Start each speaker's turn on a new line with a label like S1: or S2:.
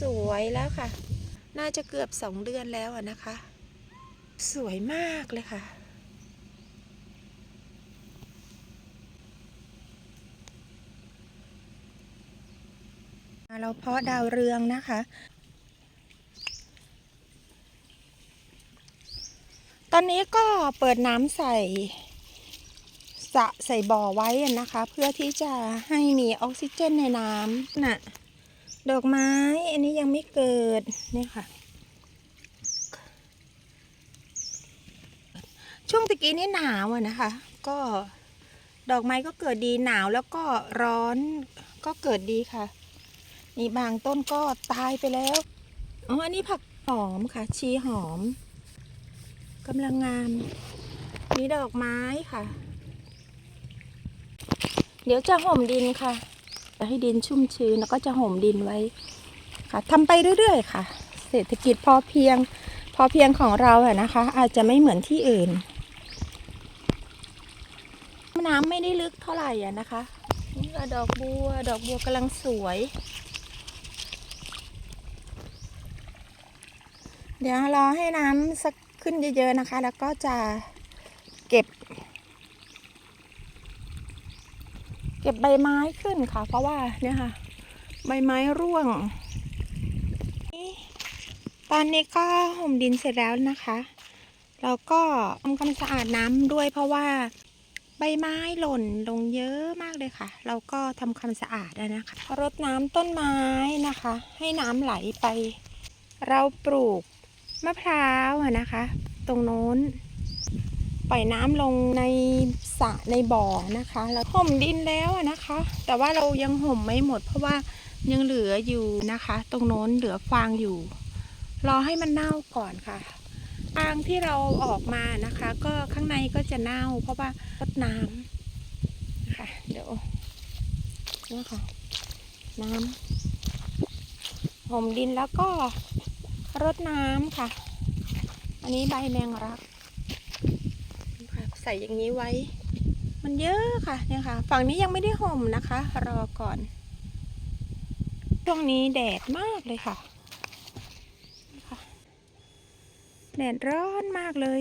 S1: สวยแล้วค่ะ น่าจะเกือบสองเดือนแล้วอะนะคะ สวยมากเลยค่ะเราเพาะดาวเรืองนะคะ ตอนนี้ก็เปิดน้ำใส่สะใส่บ่อไว้นะคะ เพื่อที่จะให้มีออกซิเจนในน้ำน่ะ ดอกไม้ อันนี้ยังไม่เกิดนี่ค่ะ ช่วงตะกี้นี่หนาวอะนะคะ ก็ดอกไม้ก็เกิดดีหนาวแล้วก็ร้อนก็เกิดดีค่ะ นี่บางต้นก็ตายไปแล้วอ๋ออันนี้ผักหอมค่ะ ชีหอมกำลังงามนี่ดอกไม้ค่ะ เดี๋ยวจะห่มดินค่ะ จะให้ดินชุ่มชื้นแล้วก็จะห่มดินไว้ค่ะทำไปเรื่อยๆ ค่ะ เศรษฐกิจพอเพียง พอเพียงของเราอะนะคะ อาจจะไม่เหมือนที่อื่น น้ำไม่ได้ลึกเท่าไหร่อะนะคะนี่ก็ดอกบัว ดอกบัวกำลังสวย เดี๋ยวรอให้น้ำสักขึ้นเยอะๆนะคะ แล้วก็จะเก็บ เก็บใบไม้ขึ้นค่ะ เพราะว่าเนี่ยค่ะ ใบไม้ร่วง ตอนนี้ก็ห่มดินเสร็จแล้วนะคะแล้วก็ทำความสะอาดน้ำด้วยเพราะว่าใบไม้หล่นลงเยอะมากเลยค่ะ เราก็ทำความสะอาดนะคะรดน้ำต้นไม้นะคะ ให้น้ำไหลไป เราปลูกมะพร้าวนะคะ ตรงโน้น ปล่อยน้ำลงในสระในบ่อนะคะแล้วห่มดินแล้วอะนะคะ แต่ว่าเรายังห่มไม่หมด เพราะว่ายังเหลืออยู่นะคะ ตรงโน้นเหลือฟางอยู่ รอให้มันเน่าก่อนค่ะฟางที่เราออกมานะคะ ก็ข้างในก็จะเน่า เพราะว่ารดน้ำค่ะเดี๋ยวนี่ค่ะ น้ำห่มดินแล้วก็รดน้ำค่ะ อันนี้ใบแมงรัก ใส่อย่างนี้ไว้ มันเยอะค่ะเนี่ยค่ะ ฝั่งนี้ยังไม่ได้ห่มนะคะ รอก่อน ช่วงนี้แดดมากเลยค่ะ แดดร้อนมากเลย